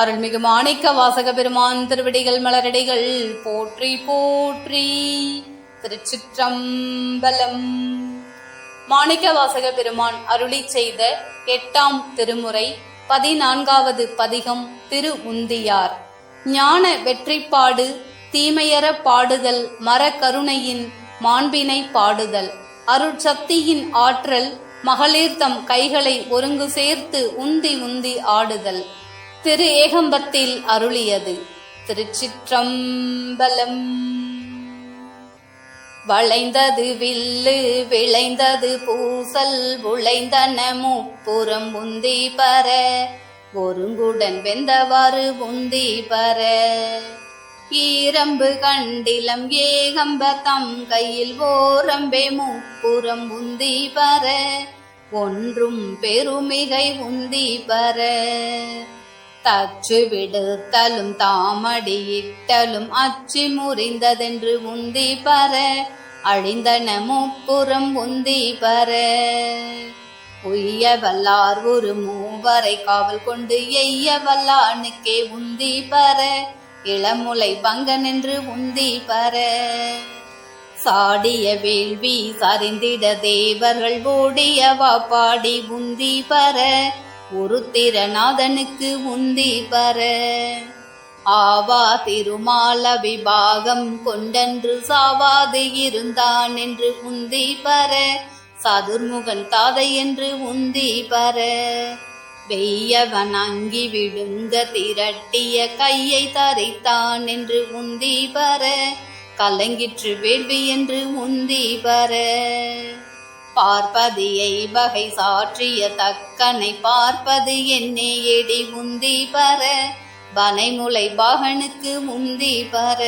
அருள்மிகு மாணிக்க வாசக பெருமான் திருவடிகள் மலரடிகள் போற்றி போற்றி. திருச்சிற்றம்பலம். மாணிக்க வாசக பெருமான் அருளி செய்த எட்டாம் திருமுறை பதினான்காவது பதிகம் திரு உந்தியார் ஞான வெற்றிப்பாடு தீமையற பாடுதல் மர கருணையின் மாண்பினை பாடுதல். அருட்சக்தியின் ஆற்றல் மகளிர் தம் கைகளை ஒருங்கு சேர்த்து உந்தி உந்தி ஆடுதல். திரு ஏகம்பத்தில் அருளியது. திருச்சிற்றம்பலம். வளைந்தது வில்லு விளைந்தது பூசல் உழைந்தன முப்புறம் உந்தி பர. ஒருங்குடன் வெந்தவாறு உந்தி பர. ஈரம்பு கண்டிலம் ஏகம்ப தம் கையில் ஓரம்பே முப்புறம் உந்தி பர. ஒன்றும் பெருமிகை உந்தி பர. தச்சு விடுத்தலும் தாமடியிட்டலும் அச்சு முறிந்ததென்று உந்தி பர அழிந்தன முப்புறம் உந்தி பர. உய்ய வல்லார் ஒரு மூவரை காவல் கொண்டு எய்ய வல்லானுக்கே உந்தி பர இளமுலை பங்கன் என்று உந்தி பர. சாடிய வேள்வி சரிந்திட தேவர்கள் ஓடிய பாடி உந்தி பர ஒரு திறநாதனுக்கு உந்தி பர ஆவா திருமால விபாகம் கொண்டன்று சாவாது இருந்தான் என்று உந்தி பர சதுர்முகன் தாதை என்று உந்தி பர வெய்யவன் அங்கி விழுங்க திரட்டிய கையை தரைத்தான் என்று உந்தி பர கலங்கிற்று வேள்வி என்று உந்தி பர பார்ப்பதியை வகை சாற்றிய தக்கனை பார்ப்பது என்னே எடி உந்தி பர வனைமுலை பாகனுக்கு முந்தி பர.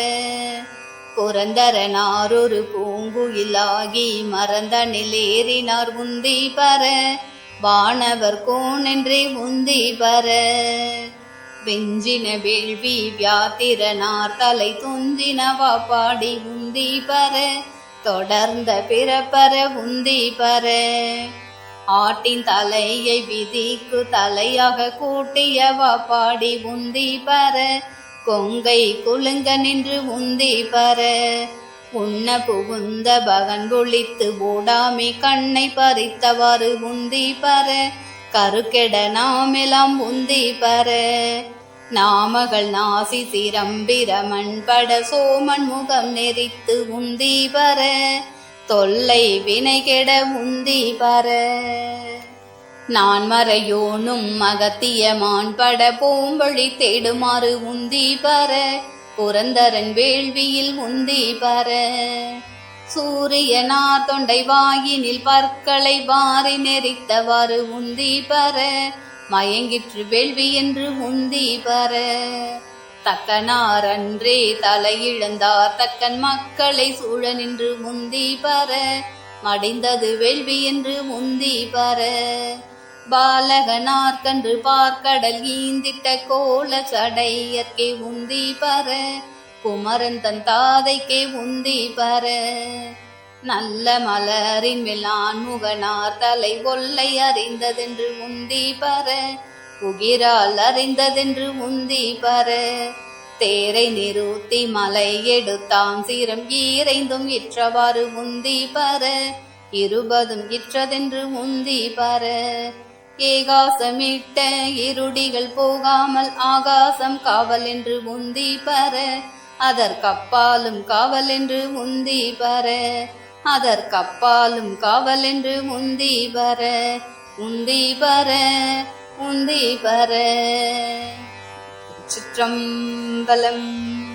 புரந்தரனார் ஒரு பூங்குயிலாகி மறந்தனில் ஏறினார் உந்தி பர வானவர் கோனென்றே உந்தி பர. வெஞ்சின வேள்வி வியாத்திரனார் தலை துஞ்சினவா பாடி உந்தி பர தொடர்ந்த பிறப்பர உந்தி பர ஆட்டின் தலையை விதிக்கு தலையாக கூட்டியவா பாடி உந்தி பர கொங்கை குலுங்க நின்று உந்தி பர உண்ண புகுந்த பகன் ஒளித்து ஓடாமே கண்ணை பறித்தவாறு உந்தி பர கருக்கெட நாமெல்லாம் உந்தி பர நாமகள் நாசி சிரம்பிரமன் பட சோமன் முகம் நெறித்து உந்தி பர தொல்லை வினை கெட உந்தி பர. நான் மறையோனும் மகத்திய மான்பட பூம்பழி தேடுமாறு உந்தி பர புரந்தரன் வேள்வியில் உந்தி பர. சூரியனார் தொண்டை வாயினில் பற்களை வாரி நெறித்தவாறு உந்தி பர மயங்கிற்று வேள்வி என்று உந்தி பர தக்கனார் அன்றே தலையிழந்தார் தக்கன் மக்களை சூழ நின்று முந்தி பர மடிந்தது வேள்வி என்று முந்தி பர பாலகனார் கன்று பார்க்கடல் ஈந்திட்ட கோல சடையற்கே உந்தி பர குமரன் தன் தாதைக்கே உந்தி பர நல்ல மலரின் மேலான் முகனார் தலை கொல்லை அறிந்ததென்று உந்தி பர உகிரால் அறிந்ததென்று உந்தி பர. தேரை நிறுத்தி மலை எடுத்தான் சீரம் ஈரைந்தும் இற்றவாறு உந்தி பர இருபதும் இற்றதென்று உந்தி பர. ஏகாசமிட்ட இருடிகள் போகாமல் ஆகாசம் காவல் என்று உந்தி பர அதற்கப்பாலும் காவல் என்று உந்தி பர. அதற்கப்பாலும் காவல் என்று உந்தி வர உந்தி வர உந்தி வர. சிற்றம்பலம்